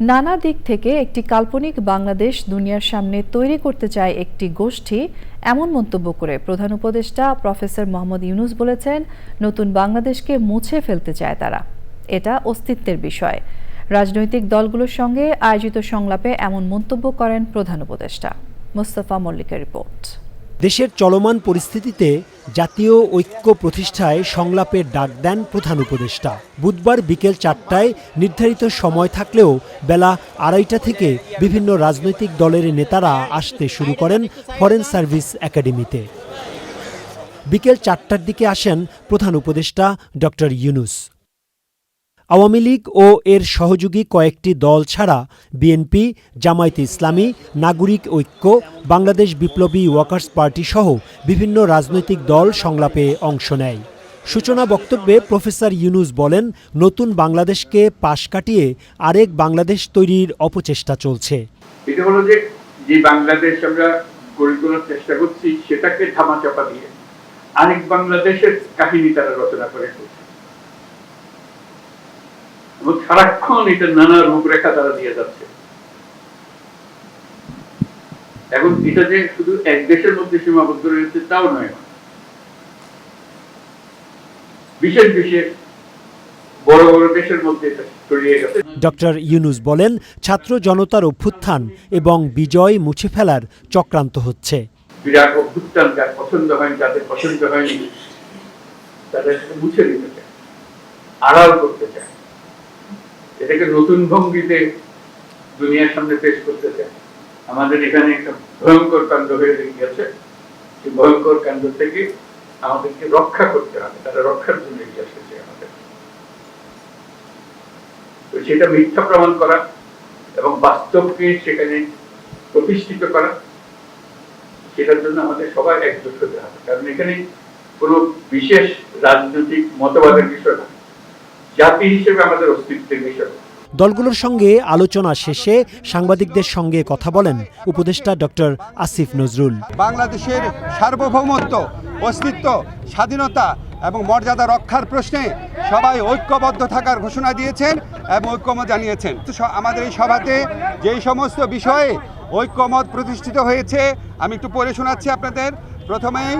নানা দিক থেকে একটি কাল্পনিক বাংলাদেশ দুনিয়ার সামনে তৈরি করতে চায় একটি গোষ্ঠী, এমন মন্তব্য করে প্রধান উপদেষ্টা প্রফেসর মোহাম্মদ ইউনুস বলেছেন, নতুন বাংলাদেশকে মুছে ফেলতে চায় তারা। এটা অস্তিত্বের বিষয়। রাজনৈতিক দলগুলোর সঙ্গে আয়োজিত সংলাপে এমন মন্তব্য করেন প্রধান উপদেষ্টা। মোস্তফা মল্লিকের রিপোর্ট। দেশের চলমান পরিস্থিতিতে জাতীয় ঐক্য প্রতিষ্ঠায় সংলাপের ডাক দেন প্রধান উপদেষ্টা। বুধবার বিকেল চারটায় নির্ধারিত সময় থাকলেও বেলা আড়াইটা থেকে বিভিন্ন রাজনৈতিক দলের নেতারা আসতে শুরু করেন ফরেন সার্ভিস একাডেমিতে। বিকেল চারটার দিকে আসেন প্রধান উপদেষ্টা ডক্টর ইউনুস। আওয়ামী লীগ ও এর সহযোগী কয়েকটি দল ছাড়া বিএনপি, জামায়াতে ইসলামী, নাগরিক ঐক্য, বাংলাদেশ বিপ্লবী ওয়ার্কার্স পার্টি সহ বিভিন্ন রাজনৈতিক দল সংলাপে অংশ নেয় সূচনা বক্তব্যে প্রফেসর ইউনুস বলেন, নতুন বাংলাদেশকে পাশ কাটিয়ে আরেক বাংলাদেশ তৈরির অপচেষ্টা চলছে এটা হলো যে যে বাংলাদেশ আমরা গড়ে তোলার চেষ্টা করছি, সেটাকে ধামাচাপা দিয়ে আরেক বাংলাদেশের কাহিনী তারা রচনা করে। এবং সারাক্ষণ এটা নানা রূপরেখা তারা দিয়ে যাচ্ছে। এখন এটা যে শুধু এক দেশের মধ্যে সীমাবদ্ধ রয়েছে তাও নয়। বিশেষ বিশেষ ডক্টর ইউনুস বলেন ছাত্র জনতার অভ্যুত্থান এবং বিজয় মুছে ফেলার চক্রান্ত হচ্ছে। বিরাট অভ্যুত্থান যার পছন্দ হয়নি যাদের পছন্দ হয়নি তাদের মুছে দিতে চায়। আড়াল করতে চায়। এটাকে নতুন ভঙ্গিতে দুনিয়ার সামনে পেশ করতে চায় আমাদের এখানে একটা ভয়ঙ্কর কাণ্ড হয়ে গিয়েছে। সেই ভয়ঙ্কর কাণ্ড থেকে আমাদেরকে রক্ষা করতে হবে। তারা রক্ষার জন্য এগিয়ে এসেছে আমাদের। তো সেটা মিথ্যা প্রমাণ করা এবং বাস্তবকে সেখানে প্রতিষ্ঠিত করা, সেটার জন্য আমাদের সবাই একজোট হতে হবে। কারণ এখানে কোনো বিশেষ রাজনৈতিক মতবাদের বিষয় না। জাতি হিসেবে আমাদের অস্তিত্বের বিষয়। দলগুলোর সঙ্গে আলোচনা শেষে সাংবাদিকদের সঙ্গে কথা বলেন উপদেষ্টা ডক্টর আসিফ নজরুল। বাংলাদেশের সার্বভৌমত্ব অস্তিত্ব স্বাধীনতা এবং মর্যাদা রক্ষার প্রশ্নে সবাই ঐক্যবদ্ধ থাকার ঘোষণা দিয়েছেন এবং ঐক্যমত জানিয়েছেন। আমাদের এই সভাতে যেই সমস্ত বিষয়ে ঐক্যমত প্রতিষ্ঠিত হয়েছে আমি একটু পড়ে শোনাচ্ছি আপনাদের। প্রথমেই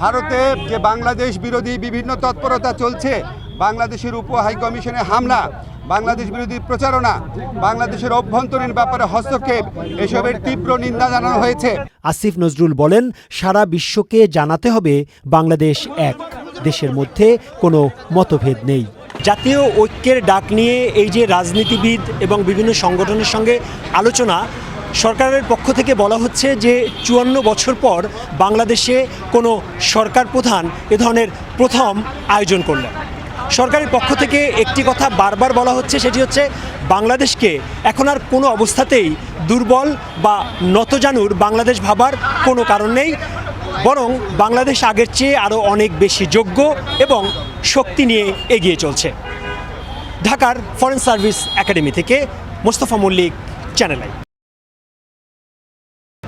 ভারতে যে বাংলাদেশ বিরোধী বিভিন্ন তৎপরতা চলছে বাংলাদেশের উপ হাইকমিশনে হামলা বাংলাদেশ বিরোধী প্রচারণা বাংলাদেশের অভ্যন্তরীণ ব্যাপারে হস্তক্ষেপ এসবের তীব্র নিন্দা জানানো হয়েছে। আসিফ নজরুল বলেন সারা বিশ্বকে জানাতে হবে বাংলাদেশ এক দেশের মধ্যে কোনো মতভেদ নেই। জাতীয় ঐক্যের ডাক নিয়ে এই যে রাজনীতিবিদ এবং বিভিন্ন সংগঠনের সঙ্গে আলোচনা সরকারের পক্ষ থেকে বলা হচ্ছে যে চুয়ান্ন বছর পর বাংলাদেশে কোনো সরকার প্রধান এ ধরনের প্রথম আয়োজন করলেন। সরকারের পক্ষ থেকে একটি কথা বারবার বলা হচ্ছে, সেটি হচ্ছে বাংলাদেশকে এখন আর কোনো অবস্থাতেই দুর্বল বা নতজানুর বাংলাদেশ ভাবার কোনো কারণ নেই। বরং বাংলাদেশ আগের চেয়ে আরও অনেক বেশি যোগ্য এবং শক্তি নিয়ে এগিয়ে চলছে। ঢাকার ফরেন সার্ভিস একাডেমি থেকে মোস্তফা মল্লিক চ্যানেল আই